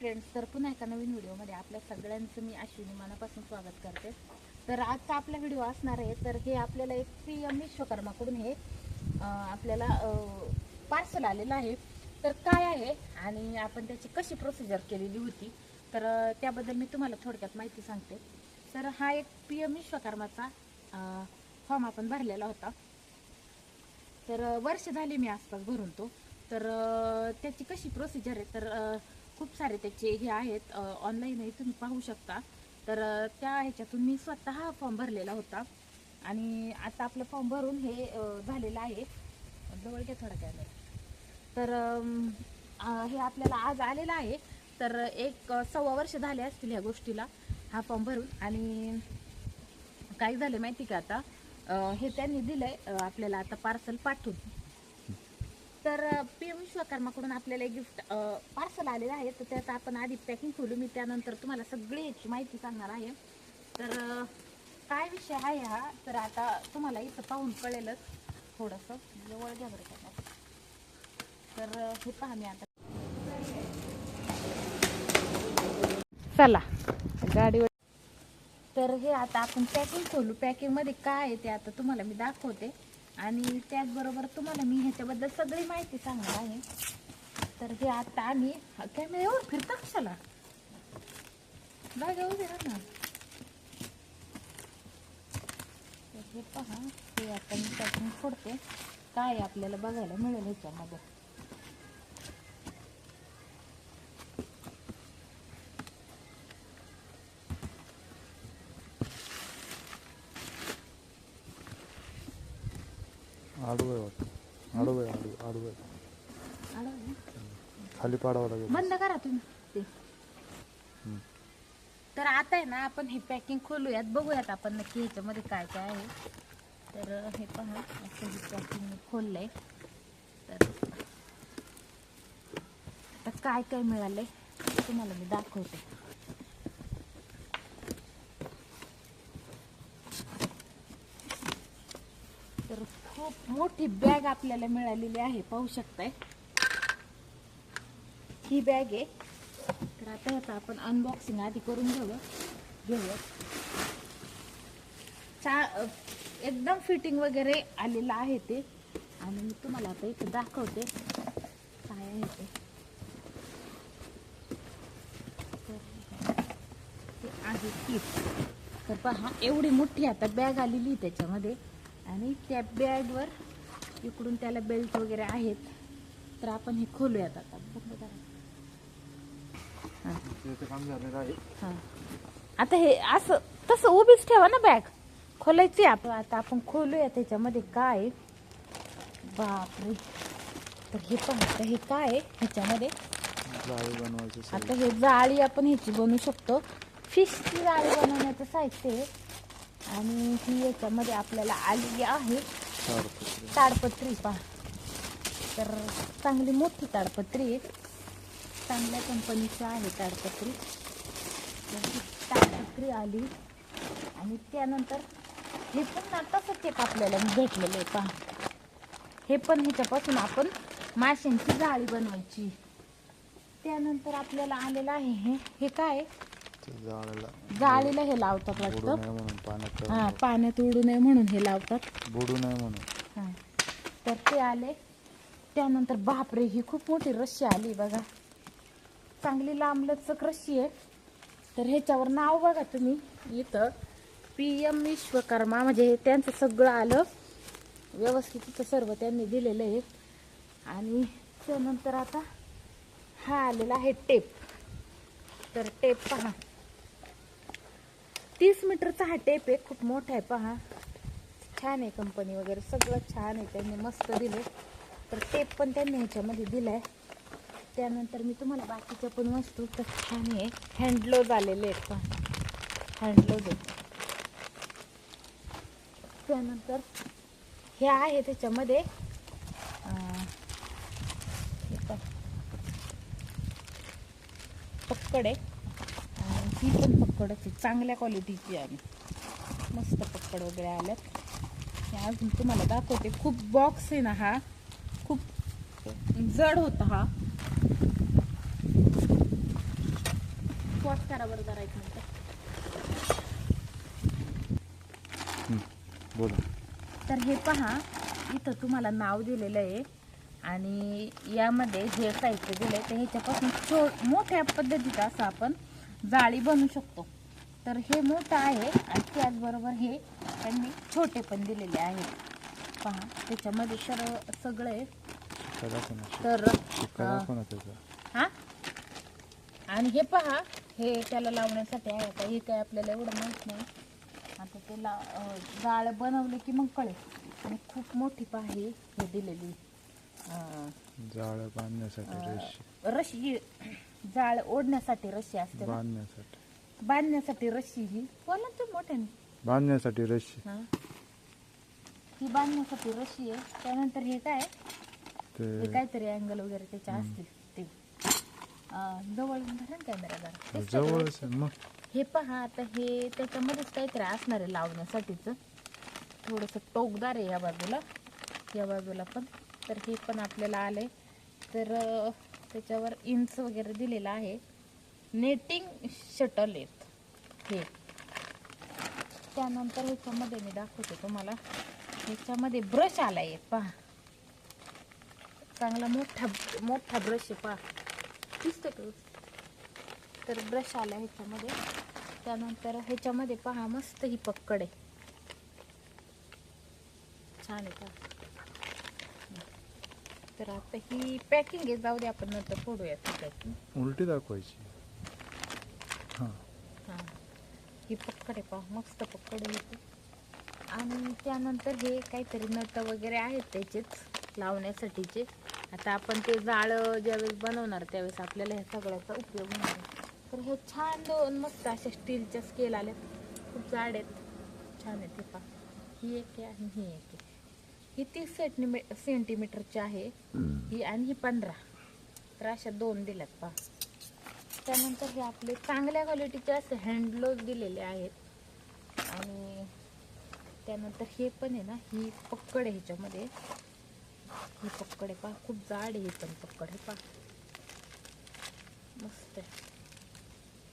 Friends तर पुन्हा एका नवीन व्हिडिओमध्ये आपल्या सगळ्यांचं मी अश्विनी मनापासून स्वागत करते. तर आजचा आपला व्हिडिओ असणार आहे तर हे आपल्याला एक पी एम विश्वकर्माकडून हे आपल्याला पार्सल आलेलं आहे. तर काय आहे आणि आपण त्याची कशी प्रोसिजर केलेली होती तर त्याबद्दल मी तुम्हाला थोडक्यात माहिती सांगते. तर हा एक पी एम विश्वकर्माचा फॉर्म आपण भरलेला होता. तर वर्ष झाली मी आसपास भरून तो. तर त्याची कशी प्रोसिजर आहे तर खूप सारे त्याचे हे आहेत ऑनलाईनही तुम्ही पाहू शकता. तर त्या ह्याच्यातून मी स्वतः हा फॉर्म भरलेला होता. आणि आता आपलं फॉर्म भरून हे झालेलं आहे. जवळ घ्या थोडा कॅमेरा तर हे आपल्याला आज आलेलं आहे. तर एक सव्वा वर्ष झाले असतील ह्या गोष्टीला हा फॉर्म भरून. आणि काय झालं माहिती का आता? हे त्यांनी दिलं आहे आपल्याला आता पार्सल पाठवून. तर पी एम विश्वकर्माकडून आपल्याला एक गिफ्ट पार्सल आलेलं आहे. तर त्याचं आपण आधी पॅकिंग खोलू. मी त्यानंतर तुम्हाला सगळी याची माहिती सांगणार आहे. तर काय विषय आहे हा? तर आता तुम्हाला इथं पाहून कळेलच थोडंसं. जवळ घ्या बरं त्याला तर हे पहा मी आता. चला गाडीवर. तर हे आता आपण पॅकिंग खोलू. पॅकिंगमध्ये काय आहे ते आता तुम्हाला मी दाखवते. आणि त्याचबरोबर तुम्हाला मी ह्याच्याबद्दल सगळी माहिती सांगणार आहे. तर हे आता आम्ही कॅमेऱ्यावर एवढं फिरता कशाला जागा उभे ना हे पहा हे आता मी त्यातून सोडते. काय आपल्याला बघायला मिळेल ह्याच्यामध्ये. आहे वाटतं आहे आहे ना? खाली पाडावं लागेल. बंद करा तुम्ही. ते. हम्म. तर आता आहे ना आपण हे पॅकिंग खोलूयात बघूयात आपण नक्की ह्याच्यामध्ये काय काय आहे. तर हे पहा असं हे पॅकिंग मी खोललंय. तर आता काय काय मिळालंय ते तुम्हाला मी दाखवते तर खूप मोठी बॅग आपल्याला मिळालेली आहे. पाहू शकताय. ही बॅग आहे. तर आता याचा आपण अनबॉक्सिंग आधी करून घेऊ घेऊया. चा एकदम फिटिंग वगैरे आलेलं आहे ते. आणि मी तुम्हाला आता इथे दाखवते. काय आहे ते. आहे किट. तर पहा एवढी मोठी आता बॅग आलेली आहे त्याच्यामध्ये. आणि त्या बॅगवर इकडून त्याला बेल्ट वगैरे आहेत. तर आपण हे खोलूयात आता. हा. हा. आता हे असं तसं उभीच ठेवा ना बॅग खोलायची आपण. आता आपण खोलूया त्याच्यामध्ये काय. बापरे. तर हे पण आता हे काय आहे ह्याच्यामध्ये? आता हे जाळी आपण ह्याची बनवू शकतो. फिशची जाळी बनवण्याचं साहित्य आहे. आणि ही याच्यामध्ये आपल्याला आलेली आहे. ताडपत्री. पहा. तर चांगली मोठी ताडपत्री आहे. चांगल्या कंपनीची आहे ताडपत्री. तर ताडपत्री आली. आणि त्यानंतर हे पण तसंच एक आपल्याला भेटलेलं आहे पहा. हे पण ह्याच्यापासून आपण माशांची जाळी बनवायची. त्यानंतर आपल्याला आलेलं आहे हे. हे काय जाळीला हे लावतात बुडू वाटतं? नये म्हणून पाण्यात हा पाण्यात उडू नये म्हणून हे लावतात. बुडू नये म्हणून. हा. तर ते आले. त्यानंतर बापरे ही खूप मोठी रस्सी आली बघा. चांगली लांब लचक रस्सी आहे. तर ह्याच्यावर नाव बघा तुम्ही. इथं पी एम विश्वकर्मा म्हणजे हे त्यांचं सगळं आलं. व्यवस्थित इथं सर्व त्यांनी दिलेलं आहे. आणि त्यानंतर आता हा आलेला आहे टेप. तर टेप पहा. तीस मीटरचा हा टेप आहे खूप मोठा आहे पहा. छान आहे कंपनी वगैरे सगळं छान आहे त्यांनी मस्त दिले तर टेप पण त्यांनी ह्याच्यामध्ये दिला आहे त्यानंतर मी तुम्हाला बाकीच्या पण वस्तू तर छान आहे. हँडलोज आलेले आहेत पहा. हँडलोज आहेत त्यानंतर हे आहे त्याच्यामध्ये पक्कडे हे पक्कड आहे. ही पण पक्कडच आहे. चांगल्या क्वालिटीची आहे. मस्त पक्कड वगैरे आल्यात. अजून तुम्हाला दाखवते खूप बॉक्स आहे ना हा. खूप जड होता हा. तर हे पहा इथं तुम्हाला नाव दिलेलं आहे. आणि यामध्ये हे साहित्य दिलं आहे तर ह्याच्यापासून छो मोठ्या पद्धतीचं असं आपण जाळी बनवू शकतो. तर हे मोठं आहे आणि त्याचबरोबर हे त्यांनी छोटे पण दिलेले आहेत पहा त्याच्यामध्ये सर्व सगळं आहे तर हा? आणि हे पहा हे त्याला लावण्यासाठी आहे. आता हे काय आपल्याला एवढं माहीत नाही. आता त्याला अं, जाळ बनवले की मग कळेल. आणि खूप मोठी पहा ही दिलेली. जाळं बांधण्यासाठी रशी. जाळ ओढण्यासाठी रशी असते ना. बांधण्यासाठी. बांधण्यासाठी रशी ही बोला ना तुम्ही मोठ्याने. बांधण्यासाठी रशी हा. ही बांधण्यासाठी रशी आहे. त्यानंतर हे काय? ते काहीतरी अँगल वगैरे त्याच्या असतील ते. अं, जवळ धरा कॅमेरा जरा? जवळच आहे मग. हे पहा आता हे त्याच्यामध्येच काहीतरी असणार आहे लावण्यासाठीच. थोडंसं टोकदार आहे या बाजूला. या बाजूला पण. तर हे पण आपल्याला आलंय. तर अं, त्याच्यावर इंच वगैरे दिलेलं आहे. नेटिंग शटल आहेत हे. त्यानंतर ह्याच्यामध्ये मी दाखवते तुम्हाला. ह्याच्यामध्ये ब्रश आला आहे पहा. चांगला मोठा मोठा ब्रश आहे पहा. दिसतो तर ब्रश आला ह्याच्यामध्ये. त्यानंतर ह्याच्यामध्ये पहा मस्त ही पक्कड आहे. छान आहे पहा. तर आता ही पॅकिंग आहे. जाऊ दे आपण नंतर फोडूयात पॅकिंग उलटी दाखवायची. हां. हां. ही पक्कड आहे पहा मस्त पक्कड आहे इथे आणि त्यानंतर हे काहीतरी नट वगैरे आहेत त्याचेच लावण्यासाठीचे. आता आपण ते जाळं ज्यावेळेस बनवणार त्यावेळेस आपल्याला ह्या सगळ्याचा उपयोग होणार आहे. तर हे छान दोन मस्त अशा स्टीलच्या स्केल आल्यात. खूप जाड आहेत. छान आहेत हे पहा. ही एक आहे आणि ही एक. ही तीस सेंटिमी सेंटीमीटरची आहे. ही आणि ही पंधरा. तर अशा दोन दिल्यात पहा. त्यानंतर हे आपले चांगल्या क्वालिटीचे असे हँड ग्लोव्ह दिलेले आहेत. आणि त्यानंतर हे पण आहे ना ही पक्कड आहे ह्याच्यामध्ये. ही पक्कड आहे पहा खूप जाड आहे ही पण पक्कड आहे पहा. मस्त आहे.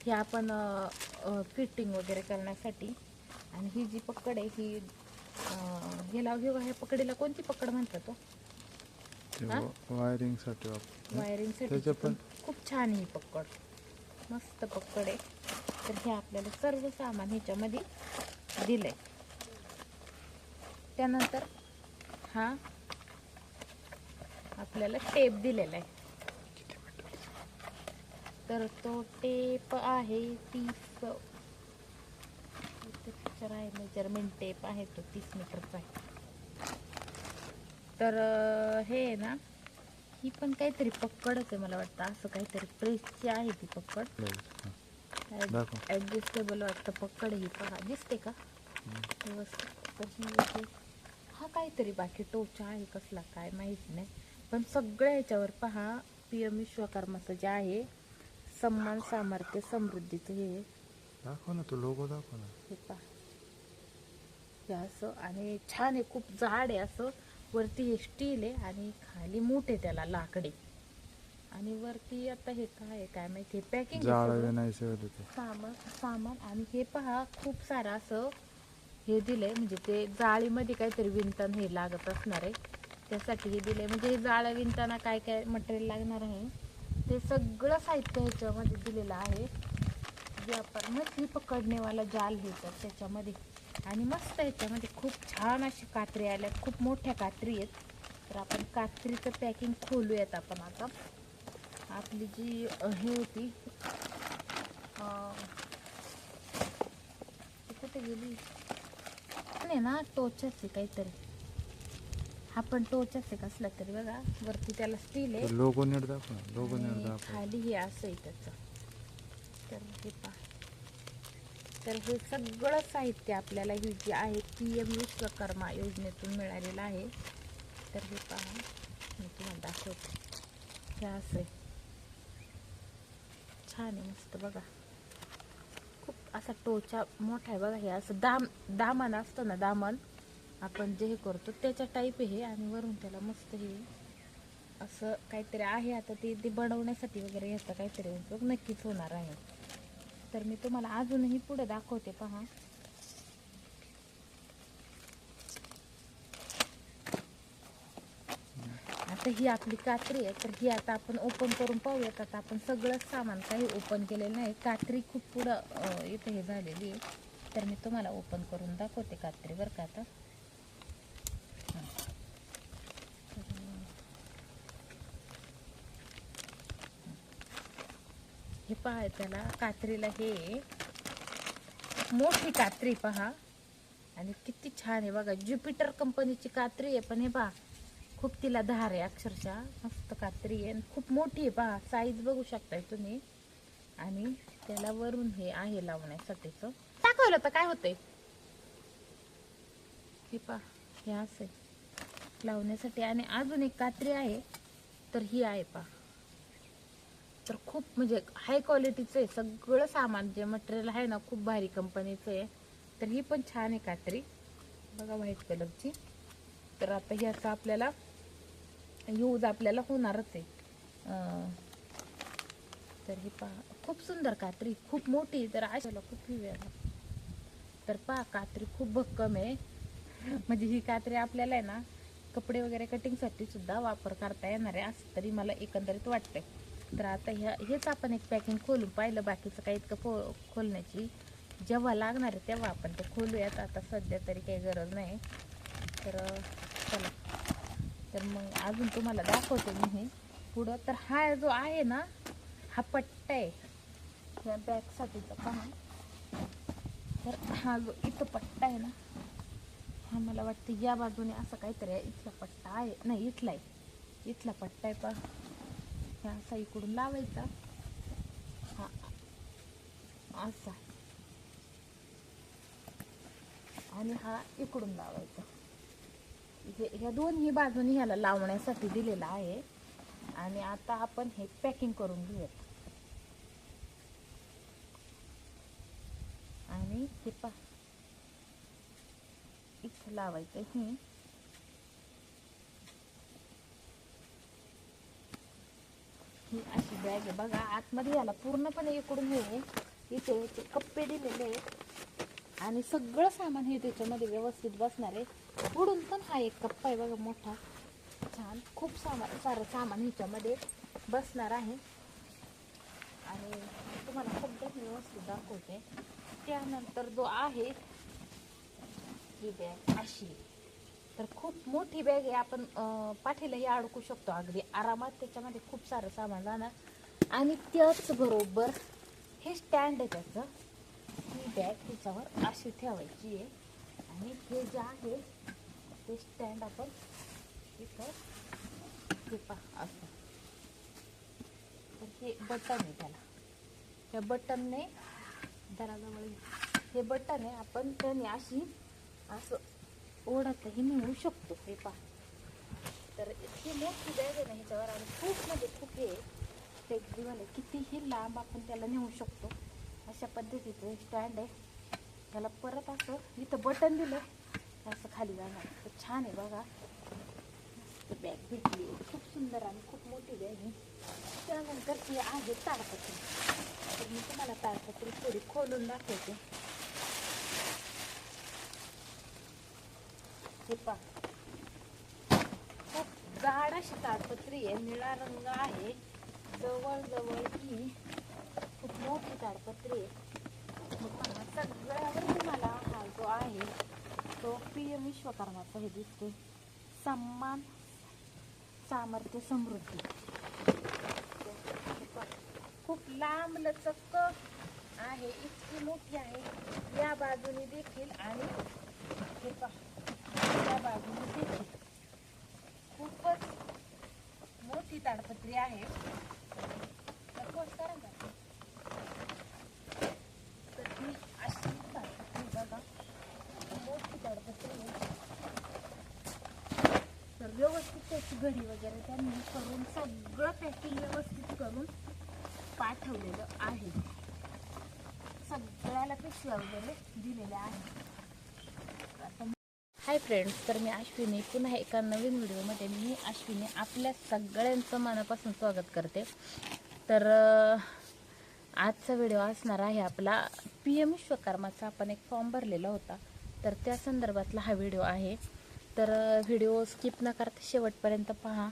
हे आपण फिटिंग वगैरे करण्यासाठी. आणि ही जी पक्कड आहे ही ह्याला घेऊ ह्या पकडीला कोणती पकड म्हणतात तो ते हां? वायरिंगसाठी वापर वायरिंगसाठी त्याच्या पण खूप छान ही पक्कड मस्त पक्कड आहे. तर हे आपल्याला सर्व सामान ह्याच्यामध्ये दिलंय. त्यानंतर हा आपल्याला टेप दिलेला आहे. तर तो टेप आहे तीस पिक्चर आहे मेजरमेंट टेप आहे तो तीस मीटरचा आहे. तर हे आहे ना ही पण काहीतरी पक्कडच आहे मला वाटतं असं काहीतरी प्रेसची आहे ती पक्कड दाखव. ऍडजस्टेबल वाटतं पक्कड ही पहा दिसते का? व्यवस्थित ही हा काहीतरी बाकी टोचा आहे कसला काय माहीत नाही. पण सगळ्या ह्याच्यावर पहा पी एम विश्वकर्माचं जे आहे सन्मान सामर्थ्य समृद्धीचं हे. दाखव ना तो लोगो दाखव ना. हे पहा. हे असं आणि छान आहे खूप जाड आहे असं. वरती हे स्टील आहे आणि खाली मूठ त्याला लाकडी. आणि वरती आता हे काय काय माहिती पॅकिंग सामान सामान आणि हे पहा खूप सारं असं हे दिलंय. म्हणजे ते जाळीमध्ये काहीतरी विणताना हे लागत असणार आहे. त्यासाठी हे दिलंय. म्हणजे हे जाळं विणताना काय काय मटेरियल लागणार आहे? ते सगळं साहित्य ह्याच्यामध्ये दिलेलं आहे. जे आपण मछली पकडणेवाला जाल घेतात त्याच्यामध्ये आणि मस्त ह्याच्यामध्ये खूप छान अशी कात्री आल्यात खूप मोठ्या कात्री आहेत. तर आपण कात्रीचं पॅकिंग खोलूयात आपण आता. आपली जी हे होती कुठे गेली? आहे ना टोचच आहे काहीतरी. हा पण टोचच आहे कसला तरी बघा. वरती त्याला स्टील आहे. लोगो नीट दाखव ना लोगो नीट आणि दाखव. खाली हे असं आहे त्याचं तर हे पहा तर हे सगळं साहित्य आपल्याला ही जी आहे पी एम विश्वकर्मा योजनेतून मिळालेलं आहे. तर हे पहा मी तुम्हाला दाखवते. हे असं आहे. छान आहे मस्त बघा. खूप असा टोचा मोठा आहे बघा हे असं दाम दामन असतं ना दामन. आपण जे हे करतो त्याच्या टाईप हे आणि वरून त्याला मस्त हे असं काहीतरी आहे. आता ते ते बनवण्यासाठी वगैरे याचा काहीतरी उपयोग नक्कीच होणार आहे. तर मी तुम्हाला अजूनही पुढे दाखवते पहा. आता ही आपली कात्री आहे तर ही आता आपण ओपन करून पाहूयात. आता आपण सगळंच सामान काही ओपन केलेलं नाही. कात्री खूप पुढं इथे हे झालेली आहे. तर मी तुम्हाला ओपन करून दाखवते कात्री बरं का आता हां. तर, हे पहा त्याला कात्रीला हे मोठी कात्री पहा. आणि किती छान आहे बघा ज्युपिटर कंपनीची कात्री आहे पण हे पहा खूप तिला धार आहे अक्षरशः. मस्त कात्री आहे आणि खूप मोठी आहे पहा साईज बघू शकताय तुम्ही. आणि त्याला वरून हे आहे लावण्यासाठीच दाखवलं तर काय होतंय? हे पहा हे असं आहे. लावण्यासाठी आणि अजून एक कात्री आहे तर ही आहे पहा. तर खूप म्हणजे हाय क्वालिटीचं आहे. सगळं सामान जे मटेरियल आहे ना खूप भारी कंपनीचं आहे. तर ही पण छान आहे कात्री बघा व्हाईट कलरची तर आता ह्याचा आपल्याला यूज आपल्याला होणारच आहे. तर ही पहा. खूप सुंदर कात्री. खूप मोठी. तर आशाला खूप वेळ तर पहा कात्री खूप भक्कम आहे. म्हणजे ही कात्री आपल्याला आहे ना कपडे वगैरे कटिंगसाठी सुद्धा वापर करता येणार आहे. असं तरी मला एकंदरीत वाटतंय. तर आता ह्या हेच आपण एक पॅकिंग खोलून पाहिलं बाकीचं काही इतकं फो खोलण्याची. जेव्हा लागणार आहे तेव्हा आपण ते खोलूयात. आता सध्या तरी काही गरज नाही. तर चला. तर मग अजून तुम्हाला दाखवते मी हे. पुढं तर हा जो आहे ना हा पट्टा आहे. ह्या बॅगसाठीचा पहा. तर हा जो इथं पट्टा आहे ना हा मला वाटतं या बाजूने असं काहीतरी आहे. इथला पट्टा आहे. नाही इथला आहे. इथला पट्टा आहे पहा. ह्या असा इकडून लावायचा. हा. असा. आणि हा इकडून लावायचा. हे ह्या दोन्ही बाजूनी ह्याला लावण्यासाठी दिलेला आहे. आणि आता आपण हे पॅकिंग करून घेऊयात. आणि हे पा इथं लावायचं हे ही अशी बॅग आहे. बघा आतमध्ये याला पूर्णपणे इकडून हे इथे कप्पे दिलेले आहेत. आणि सगळं सामान हे त्याच्यामध्ये व्यवस्थित बसणार आहे. पुढून पण हा एक कप्पा आहे बघा मोठा. छान. खूप सामान सारं सामान ह्याच्यामध्ये बसणार आहे. आणि तुम्हाला सगळं व्यवस्थित दाखवते. त्यानंतर जो आहे ही बॅग अशी तर खूप मोठी बॅग आहे. आपण पाठीलाही अडकू शकतो. अगदी आरामात त्याच्यामध्ये खूप सारं सामान जाणार आणि त्याचबरोबर हे स्टँड आहे त्याचं. ही बॅग त्याच्यावर अशी ठेवायची आहे. आणि हे जे आहे ते स्टँड आपण इथं हे असं. तर हे बटन आहे त्याला. त्या बटनने दराजवळ हे बटन आहे. आपण त्याने अशी असं ओढतही नेऊ शकतो. हे पहा. तर इतकी मोठी बॅग आहे ना ह्याच्यावर आणि खूप म्हणजे खूप हे टेकडीवाले कितीही लांब आपण त्याला नेऊ शकतो. अशा पद्धतीचं स्टँड आहे. त्याला परत असं इथं बटन दिलं असं खाली जाणार. तर छान आहे बघा. बॅग भेटली. खूप सुंदर आणि खूप मोठी बॅग आहे. त्यानंतर ती आहे ताडपत्री. तर मी तुम्हाला ताडपत्री थोडी खोलून दाखवते. हे पहा. खूप गाड अशी ताडपत्री आहे. निळा रंग आहे. जवळजवळ ही खूप मोठी ताडपत्री आहे. सगळ्यावर तुम्हाला हा जो आहे तो पी एम विश्वकर्माचा हे दिसते सन्मान सामर्थ्य समृद्धी. खूप लांब लचक आहे इतकी मोठी आहे. या बाजूने देखील आणि हे पहा या बाजूने देखील खूपच मोठी ताडपत्री आहे तर पोस्ट करा ना. तर ही अशी ताडपत्री बघा मोठी ताडपत्री आहे तर व्यवस्थित त्याची घडी वगैरे त्यांनी करून सगळं पॅकिंग व्यवस्थित करून पाठवलेलं आहे. सगळ्याला पिशव्या वगैरे दिलेल्या आहेत. आता हाय फ्रेंड्स तर मी अश्विनी. पुन्हा एका नवीन व्हिडिओमध्ये मी अश्विनी. आपल्या सगळ्यांचं मनापासून स्वागत करते. तर आजचा व्हिडिओ असणार आहे आपला पी एम विश्वकर्माचा. आपण एक फॉर्म भरलेला होता. तर त्या संदर्भातला हा व्हिडिओ आहे. तर व्हिडिओ स्किप न करता शेवटपर्यंत पहा.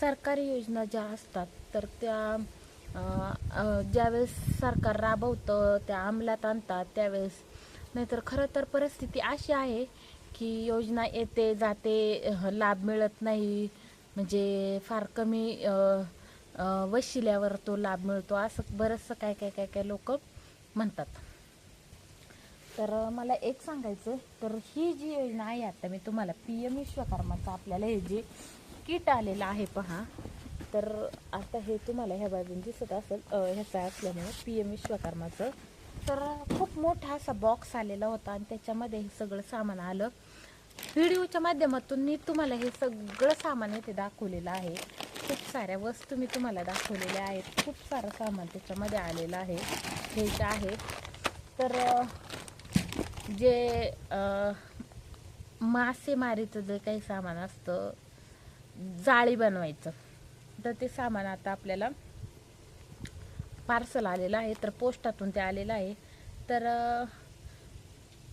सरकारी योजना ज्या असतात तर त्या ज्यावेळेस सरकार राबवतं त्या अंमलात आणतात त्यावेळेस. नाहीतर खरं तर परिस्थिती अशी आहे की योजना येते जाते लाभ मिळत नाही. म्हणजे फार कमी वशिल्यावर तो लाभ मिळतो असं बरंचसं काय काय काय काय लोक म्हणतात. तर मला एक सांगायचं तर ही जी योजना आहे आता मी तुम्हाला पी एम विश्वकर्माचं आपल्याला हे जे किट आलेलं आहे पहा. तर आता हे तुम्हाला ह्या बाजून दिसत असेल ह्याचा असल्यामुळे पी एम विश्वकर्माचं. तर खूप मोठा असा बॉक्स आलेला होता आणि त्याच्यामध्ये हे सगळं सामान आलं. व्हिडिओच्या माध्यमातून मी तुम्हाला हे सगळं सामान इथे दाखवलेलं आहे. खूप साऱ्या वस्तू मी तुम्हाला दाखवलेल्या आहेत. खूप सारं सामान त्याच्यामध्ये आलेलं आहे. हे जे आहे. तर जे मासेमारीचं जे काही सामान असतं जाळी बनवायचं तर ते सामान आता आपल्याला पार्सल आलेलं आहे तर पोस्टातून ते आलेलं आहे. तर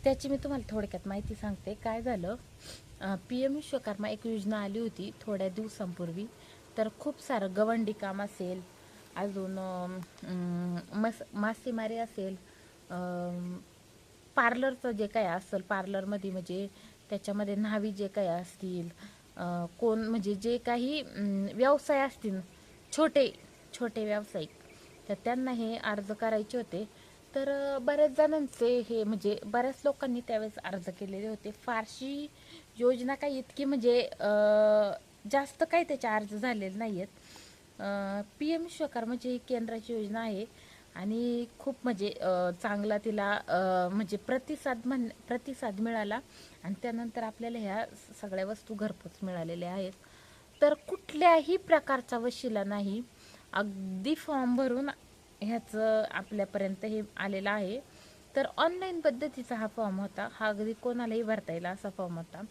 त्याची मी तुम्हाला थोडक्यात माहिती सांगते. काय झालं पी एम विश्वकर्मा एक योजना आली होती थोड्या दिवसांपूर्वी. तर खूप सारं गवंडी काम असेल अजून मस मासेमारी असेल पार्लरचं जे काय असेल पार्लरमध्ये म्हणजे त्याच्यामध्ये न्हावी जे काही असतील कोण म्हणजे जे काही व्यवसाय असतील छोटे छोटे व्यावसायिक तर त्यांना हे अर्ज करायचे होते. तर बऱ्याच जणांचे हे म्हणजे बऱ्याच लोकांनी त्यावेळेस अर्ज केलेले होते. फारशी योजना काही इतकी म्हणजे जास्त काही त्याचे अर्ज झालेले नाही आहेत पी एम विश्वकर्माची म्हणजे ही केंद्राची योजना आहे. आणि खूप म्हणजे चांगला तिला म्हणजे प्रतिसाद म्हण प्रतिसाद मिळाला. आणि त्यानंतर आपल्याला ह्या सगळ्या वस्तू घरपोच मिळालेल्या आहेत. तर कुठल्याही प्रकारचा वशिला नाही. अगदी फॉर्म भरून ह्याचं आपल्यापर्यंत हे आलेलं आहे. तर ऑनलाईन पद्धतीचा हा फॉर्म होता. हा अगदी कोणालाही भरता येईल असा फॉर्म होता.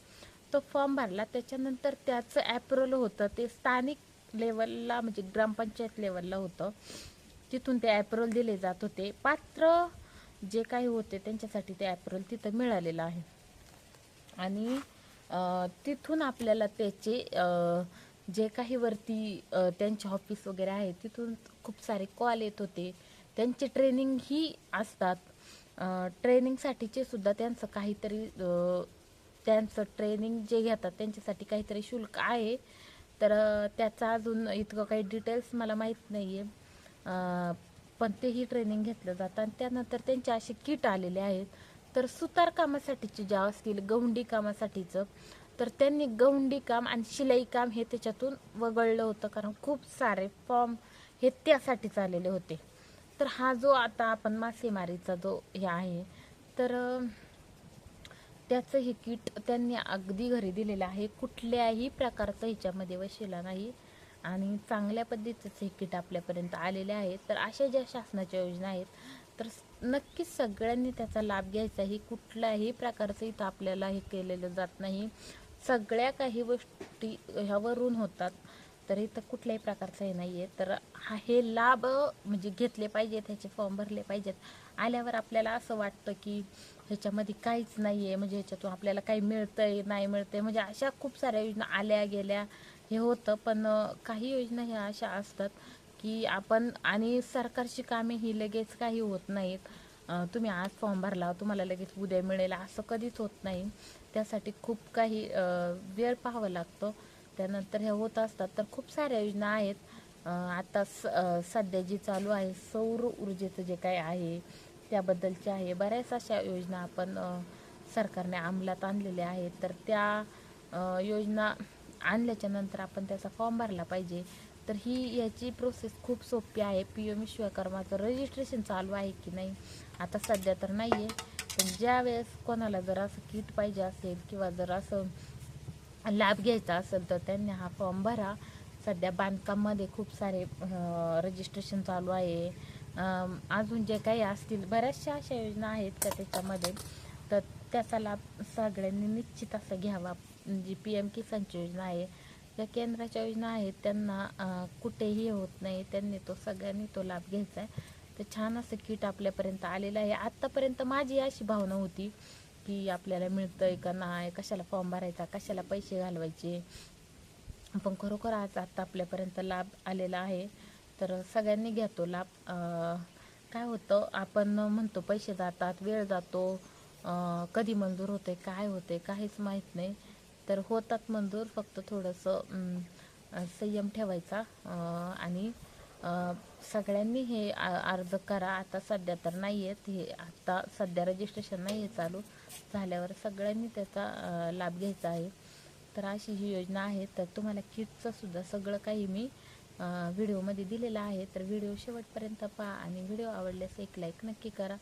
तो फॉर्म भरला. त्याच्यानंतर त्याचं ॲप्रोल होतं. ते स्थानिक लेवलला म्हणजे ग्रामपंचायत लेवलला होतं. तिथून ते ॲप्रोल दिले जात होते. पात्र जे काही होते त्यांच्यासाठी ते ॲप्रोल तिथं मिळालेलं आहे. आणि तिथून आपल्याला त्याचे जे काही वरती त्यांचे ऑफिस वगैरे आहे तिथून खूप सारे कॉल येत होते. त्यांचे ट्रेनिंग ही असतात. ट्रेनिंगसाठीचे सुद्धा त्यांचं काहीतरी त्यांचं ट्रेनिंग जे घेतात त्यांच्यासाठी काहीतरी शुल्क आहे. तर त्याचा अजून इतकं काही डिटेल्स मला माहीत नाही आहे पण तेही ट्रेनिंग घेतलं जातं. आणि त्यानंतर त्यांचे असे किट आलेले आहेत. तर सुतार कामासाठीचे ज्या असतील गवंडी कामासाठीचं तर त्यांनी गवंडी काम आणि शिलाई काम हे त्याच्यातून वगळलं होतं. कारण खूप सारे फॉर्म हे त्यासाठीच आलेले होते. तर हा जो आता आपण मासेमारीचा जो हे आहे तर त्याचं हे किट त्यांनी अगदी घरी दिलेलं आहे. कुठल्याही प्रकारचं ह्याच्यामध्ये वशिला नाही. आणि चांगल्या पद्धतीचं हे किट आपल्यापर्यंत आलेले आहे. तर अशा ज्या शासनाच्या योजना आहेत तर नक्कीच सगळ्यांनी त्याचा लाभ घ्यायचा ही कुठल्याही प्रकारचं इथं आपल्याला हे केलेलं जात नाही. सगळ्या काही गोष्टी ह्यावरून होतात. तर इथं कुठल्याही प्रकारचं हे नाही आहे तर हा हे लाभ म्हणजे घेतले पाहिजेत ह्याचे फॉर्म भरले पाहिजेत. आल्यावर आपल्याला असं वाटतं की ह्याच्यामध्ये काहीच नाही आहे म्हणजे ह्याच्यातून आपल्याला काही मिळतं आहे नाही मिळतं आहे म्हणजे अशा खूप साऱ्या योजना आल्या गेल्या. हे होतं पण काही योजना ह्या अशा असतात की आपण आणि सरकारची कामे ही लगेच काही होत नाहीत. तुम्ही आज फॉर्म भरला तुम्हाला लगेच उद्या मिळेल असं कधीच होत नाही. त्यासाठी खूप काही वेळ पाहावं लागतं. त्यानंतर हे होत असतात तर खूप साऱ्या योजना आहेत. आता स सध्या जी चालू आहे सौर ऊर्जेचं जे काही आहे त्याबद्दलचे आहे. बऱ्याच अशा योजना आपण सरकारने अंमलात आणलेल्या आहेत. तर त्या योजना आणल्याच्यानंतर आपण त्याचा फॉर्म भरला पाहिजे. तर ही याची प्रोसेस खूप सोपी आहे. पी एम विश्वकर्माचं रजिस्ट्रेशन चालू आहे की नाही आता सध्या तर नाही आहे पण ज्या वेळेस कोणाला जर असं किट पाहिजे असेल किंवा जर असं लाभ घ्यायचा असेल तर त्यांनी हा फॉर्म भरा. सध्या बांधकाममध्ये खूप सारे रजिस्ट्रेशन चालू आहे. अजून जे काही असतील बऱ्याचशा अशा योजना आहेत का त्याच्यामध्ये? तर त्याचा लाभ सगळ्यांनी निश्चित असं घ्यावा. जी पी एम किसानची योजना आहे या केंद्राच्या योजना आहेत त्यांना कुठेही होत नाही. त्यांनी तो सगळ्यांनी तो लाभ घ्यायचा आहे. तर छान असं किट आपल्यापर्यंत आलेलं आहे. आत्तापर्यंत माझी अशी भावना होती की आपल्याला मिळतं आहे का नाही कशाला फॉर्म भरायचा कशाला पैसे घालवायचे. पण खरोखर आज आत्ता आपल्यापर्यंत लाभ आलेला आहे. तर सगळ्यांनी घ्या तो लाभ. काय होतं आपण म्हणतो पैसे जातात वेळ जातो. कधी मंजूर होते काय होते काहीच माहीत नाही. तर होतात मंजूर. फक्त थोडंसं संयम ठेवायचा. आणि सगळ्यांनी हे अर्ज करा. आता सध्या तर नाही आहेत हे आत्ता सध्या रजिस्ट्रेशन नाही आहे चालू. झाल्यावर सगळ्यांनी त्याचा लाभ घ्यायचा आहे. तर अशी ही योजना आहे. तर तुम्हाला किटचं सुद्धा सगळं काही मी व्हिडिओमध्ये दिलेलं आहे. तर व्हिडिओ शेवटपर्यंत पहा आणि व्हिडिओ आवडल्यास एक लाईक नक्की करा.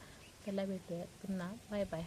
चला भेटूया पुन्हा. Bye bye